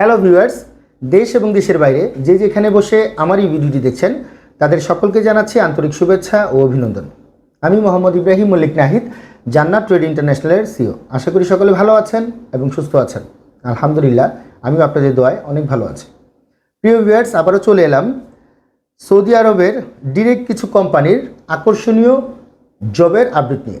Hello viewers দেশ এবং দেশের বাইরে যে যেখানে বসে আমার এই ভিডিওটি দেখছেন, তাদের সকলকে জানাচ্ছি আন্তরিক শুভেচ্ছা ও অভিনন্দন। আমি মোহাম্মদ ইব্রাহিম মল্লিক নাহিদ, জান্নাত ট্রেড ইন্টারন্যাশনালের সিও। আশা করি সকলে ভালো আছেন এবং সুস্থ আছেন। আলহামদুলিল্লাহ, আমিও আপনাদের দোয়ায় অনেক ভালো আছি। প্রিয় ভিউয়ার্স আবারও চলে এলাম সৌদি আরবের ডিরেক্ট কিছু কোম্পানির আকর্ষণীয় জবের আপডেট নিয়ে।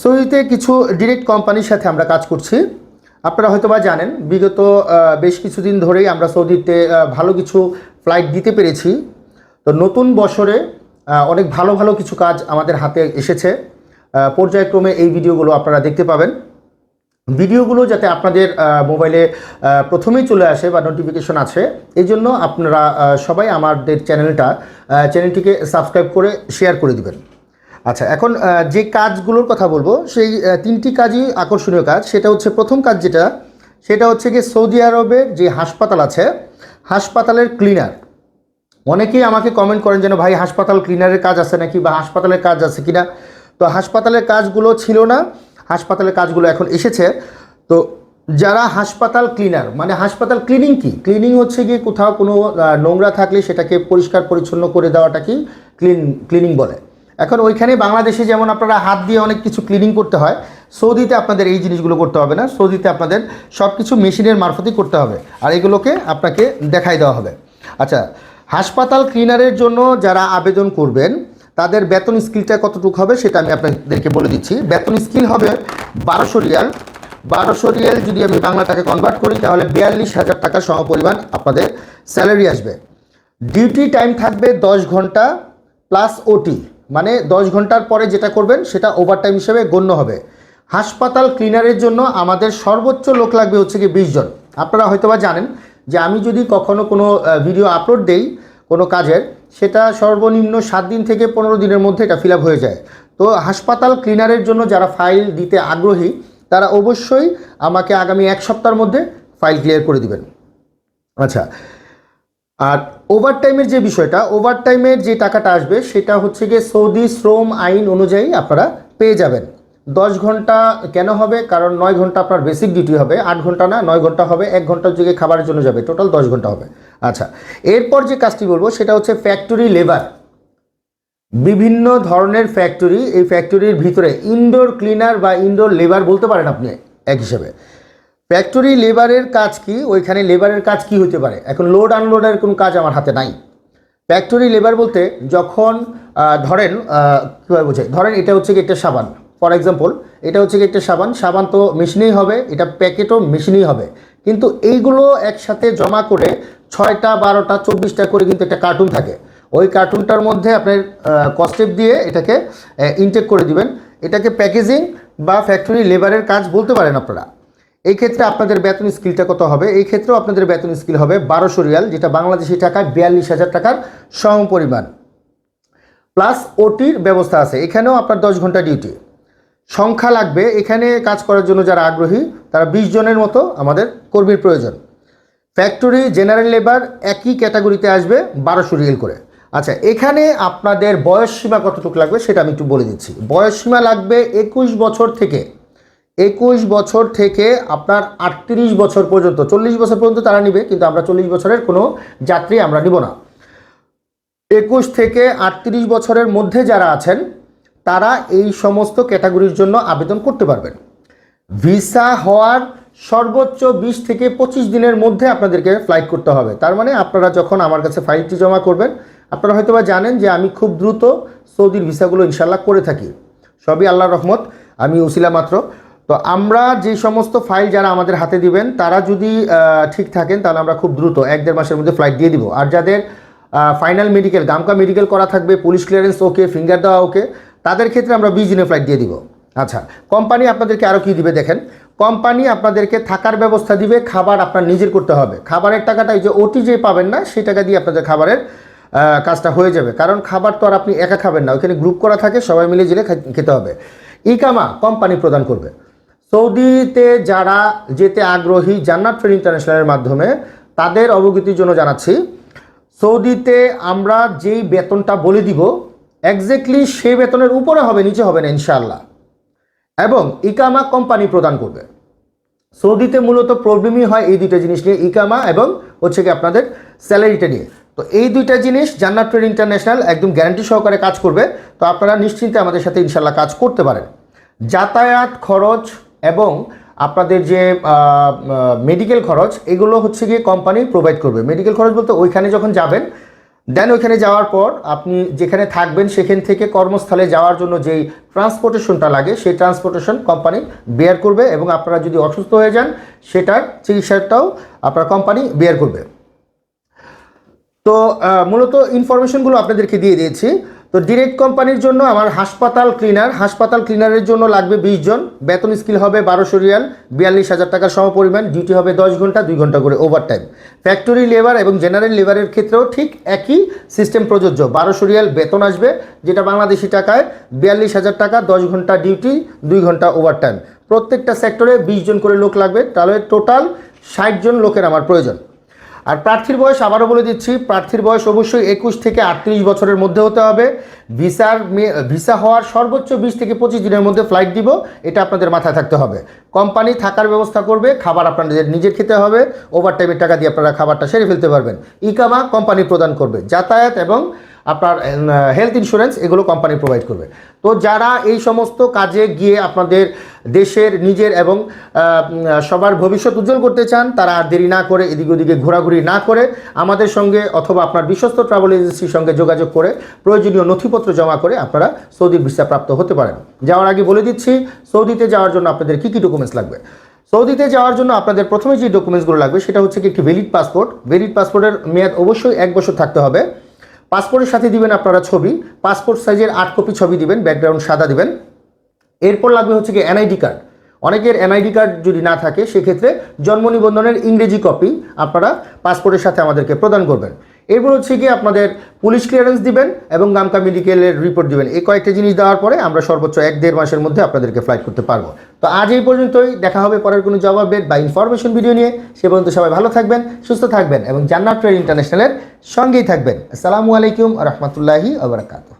সৌদিতে কিছু ডিরেক্ট কোম্পানির সাথে আমরা কাজ করছি। আপনারা হয়তো বা জানেন, বিগত বেশ কিছুদিন ধরেই আমরা সৌদিতে ভালো কিছু ফ্লাইট দিতে পেরেছি। তো নতুন বছরে অনেক ভালো ভালো কিছু কাজ আমাদের হাতে এসেছে। পর্যায়ক্রমে এই ভিডিওগুলো আপনারা দেখতে পাবেন। ভিডিওগুলো যাতে আপনাদের মোবাইলে প্রথমেই চলে আসে বা নোটিফিকেশন আছে, এই জন্য আপনারা সবাই আমাদের চ্যানেলটা চ্যানেলটিকে সাবস্ক্রাইব করে শেয়ার করে দিবেন। আচ্ছা এখন যে কাজগুলোর কথা বলব, সেই তিনটি কাজই আকর্ষণীয় কাজ। সেটা হচ্ছে প্রথম কাজ যেটা, সেটা হচ্ছে কি সৌদি আরবের যে হাসপাতাল আছে, হাসপাতালের ক্লিনার। অনেকেই আমাকে কমেন্ট করেন যেন ভাই, হাসপাতাল ক্লিনারের কাজ আছে নাকি বা হাসপাতালের কাজ আছে কিনা? তো হাসপাতালের কাজগুলো ছিল না, হাসপাতালের কাজগুলো এখন এসেছে। তো যারা হাসপাতাল ক্লিনার মানে হাসপাতাল ক্লিনিং কি? ক্লিনিং হচ্ছে গিয়ে কোথাও কোনো নোংরা থাকলে সেটাকে পরিষ্কার পরিচ্ছন্ন করে দেওয়াটা কি ক্লিন, ক্লিনিং বলে। এখন ওইখানে বাংলাদেশে যেমন আপনারা হাত দিয়ে অনেক কিছু ক্লিনিং করতে হয়, সৌদিতে আপনাদের এই জিনিসগুলো করতে হবে না। সৌদিতে আপনাদের সব কিছু মেশিনের মারফতই করতে হবে। আর এগুলোকে আপনাকে দেখাই দেওয়া হবে। আচ্ছা হাসপাতাল ক্লিনারের জন্য যারা আবেদন করবেন, তাদের বেতন স্কিলটা কতটুকু হবে সেটা আমি আপনাদেরকে বলে দিচ্ছি। বেতন স্কিল হবে বারোশো রিয়াল। বারোশো রিয়াল যদি আমি বাংলা টাকা কনভার্ট করি, তাহলে বিয়াল্লিশ হাজার টাকা সমপরিমাণ আপনাদের স্যালারি আসবে। ডিউটি টাইম থাকবে দশ ঘণ্টা প্লাস ওটি মানে দশ ঘণ্টার পরে যেটা করবেন, সেটা ওভারটাইম হিসেবে গণ্য হবে। হাসপাতাল ক্লিনারের জন্য আমাদের সর্বোচ্চ লোক লাগবে হচ্ছে কি বিশ জন। আপনারা হয়তোবা জানেন যে আমি যদি কখনো কোনো ভিডিও আপলোড দেই কোনো কাজের, সেটা সর্বনিম্ন সাত দিন থেকে পনেরো দিনের মধ্যে এটা ফিল হয়ে যায়। তো হাসপাতাল ক্লিনারের জন্য যারা ফাইল দিতে আগ্রহী, তারা অবশ্যই আমাকে আগামী এক সপ্তাহের মধ্যে ফাইল ক্লিয়ার করে দিবেন। আচ্ছা আর ওভারটাইমের যে বিষয়টা ওভারটাইমের যে টাকাটা আসবে, সেটা হচ্ছে গিয়ে সৌদি শ্রম আইন অনুযায়ী আপনারা পেয়ে যাবেন। দশ ঘণ্টা কেন হবে? কারণ নয় ঘণ্টা আপনার বেসিক ডিউটি হবে, আট ঘণ্টা না, নয় ঘণ্টা হবে, এক ঘণ্টার যুগে খাবারের জন্য যাবে টোটাল দশ ঘণ্টা হবে। আচ্ছা এরপর যে কাজটি বলব, সেটা হচ্ছে ফ্যাক্টরি লেবার বিভিন্ন ধরনের ফ্যাক্টরি এই ফ্যাক্টরির ভিতরে ইনডোর ক্লিনার বা ইনডোর লেবার বলতে পারেন আপনি, এক হিসেবে। ফ্যাক্টরি লেবারের কাজ কি? ওইখানে লেবারের কাজ কি হতে পারে? এখন লোড আনলোডের কোনো কাজ আমার হাতে নাই। ফ্যাক্টরি লেবার বলতে যখন ধরেন কীভাবে বোঝাই ধরেন এটা হচ্ছে কি একটা সাবান। ফর এক্সাম্পল এটা হচ্ছে কি একটা সাবান। সাবান তো মেশিনেই হবে, এটা প্যাকেটও মেশিনেই হবে। কিন্তু এইগুলো একসাথে জমা করে ছয়টা, বারোটা, চব্বিশটা করে কিন্তু একটা কার্টুন থাকে। ওই কার্টুনটার মধ্যে আপনার কস্টেপ দিয়ে এটাকে ইনটেক করে দিবেন। এটাকে প্যাকেজিং বা ফ্যাক্টরি লেবারের কাজ বলতে পারেন আপনারা। এই ক্ষেত্রে আপনাদের বেতন স্কিলটা কত হবে? এই ক্ষেত্রেও আপনাদের বেতন স্কিল হবে বারোশো রিয়াল, যেটা বাংলাদেশি টাকায় বিয়াল্লিশ হাজার টাকার সম পরিমাণ প্লাস ওটির ব্যবস্থা আছে, এখানেও আপনার দশ ঘণ্টা ডিউটি। সংখ্যা লাগবে, এখানে কাজ করার জন্য যারা আগ্রহী, তারা বিশ জনের মতো আমাদের কর্মীর প্রয়োজন। ফ্যাক্টরি, জেনারেল লেবার, একই ক্যাটাগরিতে আসবে বারোশো রিয়েল করে। আচ্ছা এখানে আপনাদের বয়স সীমা কতটুকু লাগবে সেটা আমি একটু বলে দিচ্ছি। বয়স সীমা লাগবে একুশ বছর থেকে একুশ বছর থেকে আপনার আটত্রিশ বছর পর্যন্ত, চল্লিশ বছর পর্যন্ত তারা নিবে, কিন্তু আমরা চল্লিশ বছরের কোনো যাত্রী আমরা নিব না। একুশ থেকে আটত্রিশ বছরের মধ্যে যারা আছেন, তারা এই সমস্ত ক্যাটাগরির জন্য আবেদন করতে পারবেন। ভিসা হওয়ার সর্বোচ্চ বিশ থেকে পঁচিশ দিনের মধ্যে আপনাদেরকে ফ্লাইট করতে হবে। তার মানে আপনারা যখন আমার কাছে ফাইলটি জমা করবেন, আপনারা হয়তো বা জানেন যে আমি খুব দ্রুত সৌদির ভিসাগুলো ইনশাল্লাহ করে থাকি। সবই আল্লাহর রহমত, আমি উসিলা মাত্র। তো আমরা যে সমস্ত ফাইল যারা আমাদের হাতে দিবেন, তারা যদি ঠিক থাকেন, তাহলে আমরা খুব দ্রুত এক দেড় মাসের মধ্যে ফ্লাইট দিয়ে দিব। আর যাদের ফাইনাল মেডিকেল গামকা মেডিকেল করা থাকবে পুলিশ ক্লিয়ারেন্স ওকে ফিঙ্গার দেওয়া ওকে তাদের ক্ষেত্রে আমরা বিশ দিনের ফ্লাইট দিয়ে দিব। আচ্ছা কোম্পানি আপনাদেরকে আরও কী দিবে দেখেন? কোম্পানি আপনাদেরকে থাকার ব্যবস্থা দিবে, খাবার আপনার নিজের করতে হবে। খাবারের টাকাটা এই যে ওটি যে পাবেন না, সেই টাকা দিয়ে আপনাদের খাবারের কাজটা হয়ে যাবে। কারণ খাবার তো আর আপনি একা খাবেন না, ওইখানে গ্রুপ করা থাকে, সবাই মিলে জেলে খেতে হবে। ইকামা কোম্পানি প্রদান করবে। সৌদিতে যারা যেতে আগ্রহী জান্নাত ট্রেড ইন্টারন্যাশনালের মাধ্যমে, তাদের অবগতির জন্য জানাচ্ছি, সৌদিতে আমরা যেই বেতনটা বলে দিব এক্স্যাক্টলি সেই বেতনের উপরে হবে, নিচে হবে না, ইনশাআল্লাহ। এবং ইকামা কোম্পানি প্রদান করবে। সৌদিতে মূলত প্রবলেমই হয় এই দুইটা জিনিস নিয়ে, ইকামা এবং হচ্ছে কি আপনাদের স্যালারিটা নিয়ে। তো এই দুইটা জিনিস জান্নাত ট্রেড ইন্টারন্যাশনাল একদম গ্যারান্টি সহকারে কাজ করবে, তো আপনারা নিশ্চিন্তে আমাদের সাথে ইনশাল্লাহ কাজ করতে পারেন। যাতায়াত খরচ এবং আপনাদের যে মেডিকেল খরচ, এগুলো হচ্ছে গিয়ে কোম্পানি প্রোভাইড করবে। মেডিকেল খরচ বলতে ওইখানে যখন যাবেন দেন ওইখানে যাওয়ার পর আপনি যেখানে থাকবেন সেখান থেকে কর্মস্থলে যাওয়ার জন্য যেই ট্রান্সপোর্টেশনটা লাগে, সেই ট্রান্সপোর্টেশন কোম্পানি বেয়ার করবে এবং আপনারা যদি অসুস্থ হয়ে যান, সেটার চিকিৎসাটাও আপনার কোম্পানি বেয়ার করবে। তো মূলত ইনফরমেশনগুলো আপনাদেরকে দিয়ে দিয়েছি। তো ডিরেক্ট কোম্পানির জন্য আমার হাসপাতাল ক্লিনার হাসপাতাল ক্লিনারের জন্য লাগবে বিশ জন। বেতন স্কিল হবে বারোশো রিয়াল, বিয়াল্লিশ হাজার টাকার সমপরিমাণ ডিউটি হবে দশ ঘণ্টা, দুই ঘণ্টা করে ওভার টাইম ফ্যাক্টরি লেবার এবং জেনারেল লেবারের ক্ষেত্রেও ঠিক একই সিস্টেম প্রযোজ্য। বারোশো রিয়াল বেতন আসবে, যেটা বাংলাদেশি টাকায়, বিয়াল্লিশ হাজার টাকা, দশ ঘণ্টা ডিউটি দুই ঘণ্টা ওভার টাইম প্রত্যেকটা সেক্টরে বিশ জন করে লোক লাগবে, তাহলে টোটাল ষাট জন লোকের আমার প্রয়োজন। আর প্রার্থীর বয়স আবারও বলে দিচ্ছি, প্রার্থীর বয়স অবশ্যই একুশ থেকে আটত্রিশ বছরের মধ্যে হতে হবে। ভিসার ভিসা হওয়ার সর্বোচ্চ বিশ থেকে পঁচিশ দিনের মধ্যে ফ্লাইট দিব, এটা আপনাদের মাথায় থাকতে হবে। কোম্পানি থাকার ব্যবস্থা করবে, খাবার আপনাদের নিজের খেতে হবে ওভার টাইমের টাকা দিয়ে আপনারা খাবারটা সেরে ফেলতে পারবেন। ইকামা কোম্পানি প্রদান করবে, যাতায়াত এবং আপনার হেলথ ইন্স্যুরেন্স এগুলো কোম্পানি প্রোভাইড করবে। তো যারা এই সমস্ত কাজে গিয়ে আপনাদের দেশের, নিজের এবং সবার ভবিষ্যৎ উজ্জ্বল করতে চান, তারা আর দেরি না করে এদিকে ওদিকে ঘোরাঘুরি না করে আমাদের সঙ্গে অথবা আপনার বিশ্বস্ত ট্রাভেল এজেন্সির সঙ্গে যোগাযোগ করে প্রয়োজনীয় নথিপত্র জমা করে আপনারা সৌদি ভিসা প্রাপ্ত হতে পারেন। যাওয়ার আগে বলে দিচ্ছি, সৌদিতে যাওয়ার জন্য আপনাদের কী কী ডকুমেন্টস লাগবে? সৌদিতে যাওয়ার জন্য আপনাদের প্রথমে যে ডকুমেন্টসগুলো লাগবে সেটা হচ্ছে কি একটি ভ্যালিড পাসপোর্ট ভ্যালিড পাসপোর্টের মেয়াদ অবশ্যই এক বছর থাকতে হবে। পাসপোর্টের সাথে দিবেন আপনারা ছবি। পাসপোর্ট সাইজের আট কপি ছবি দিবেন ব্যাকগ্রাউন্ড সাদা দিবেন। এরপর লাগবে হচ্ছে কি এনআইডি কার্ড অনেকের এনআইডি কার্ড যদি না থাকে, সেক্ষেত্রে জন্ম নিবন্ধনের ইংরেজি কপি আপনারা পাসপোর্টের সাথে আমাদেরকে প্রদান করবেন। এরপর হচ্ছে কি আপনাদের পুলিশ ক্লিয়ারেন্স দিবেন এবং গামকা মেডিকেলের রিপোর্ট দিবেন। এই কয়েকটা জিনিস দেওয়ার পরে আমরা সর্বোচ্চ এক দেড় মাসের মধ্যে আপনাদেরকে ফ্লাইট করতে পারব। তো আজ এই পর্যন্তই। দেখা হবে পরের কোনো জবাবের বা ইনফরমেশন ভিডিও নিয়ে। সে পর্যন্ত সবাই ভালো থাকবেন, সুস্থ থাকবেন এবং জান্নাত ট্রেড ইন্টারন্যাশনালের সঙ্গেই থাকবেন। আসসালামু আলাইকুম রহমতুল্লাহি আবরাকাতুহ